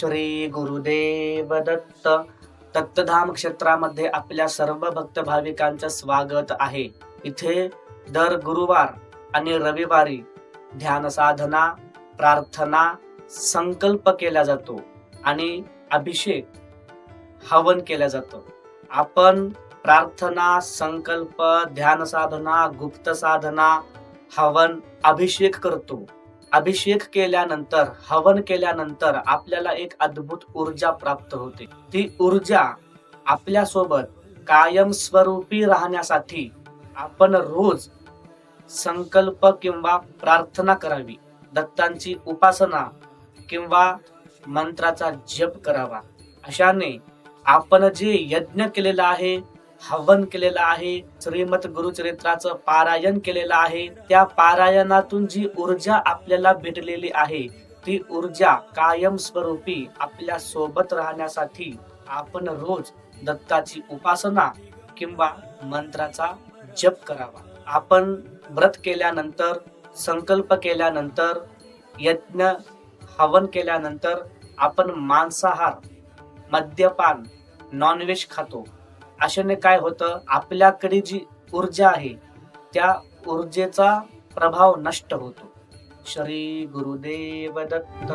श्री गुरुदेव दत्त. दत्तधाम क्षेत्रामध्ये आपल्या सर्व भक्त भाविकांचं स्वागत आहे. इथे दर गुरुवार आणि रविवारी ध्यान साधना प्रार्थना संकल्प केला जातो आणि अभिषेक हवन केला जातं. आपण प्रार्थना संकल्प ध्यान साधना गुप्त साधना हवन अभिषेक करतो. अभिषेक केल्यानंतर हवन केल्यानंतर आपल्याला एक अद्भुत ऊर्जा प्राप्त होते. ती ऊर्जा आपल्यासोबत कायम स्वरूपी राहण्यासाठी आपण रोज संकल्प किंवा प्रार्थना करावी. दत्तांची उपासना किंवा मंत्राचा जप करावा. अशाने आपण जे यज्ञ केलेला आहे हवन केलेलं आहे श्रीमत गुरुचरित्राचं पारायण केलेलं आहे. त्या पारायणातून जी ऊर्जा आपल्याला भेटलेली आहे ती ऊर्जा कायम स्वरूपी आपल्यासोबत राहण्यासाठी आपण रोज दत्ताची उपासना किंवा मंत्राचा जप करावा. आपण व्रत केल्यानंतर संकल्प केल्यानंतर यज्ञ हवन केल्यानंतर आपण मांसाहार मद्यपान नॉनव्हेज खातो. अशाने काय होतं? आपल्याकडे जी ऊर्जा आहे त्या ऊर्जेचा प्रभाव नष्ट होतो. श्री गुरुदेव दत्त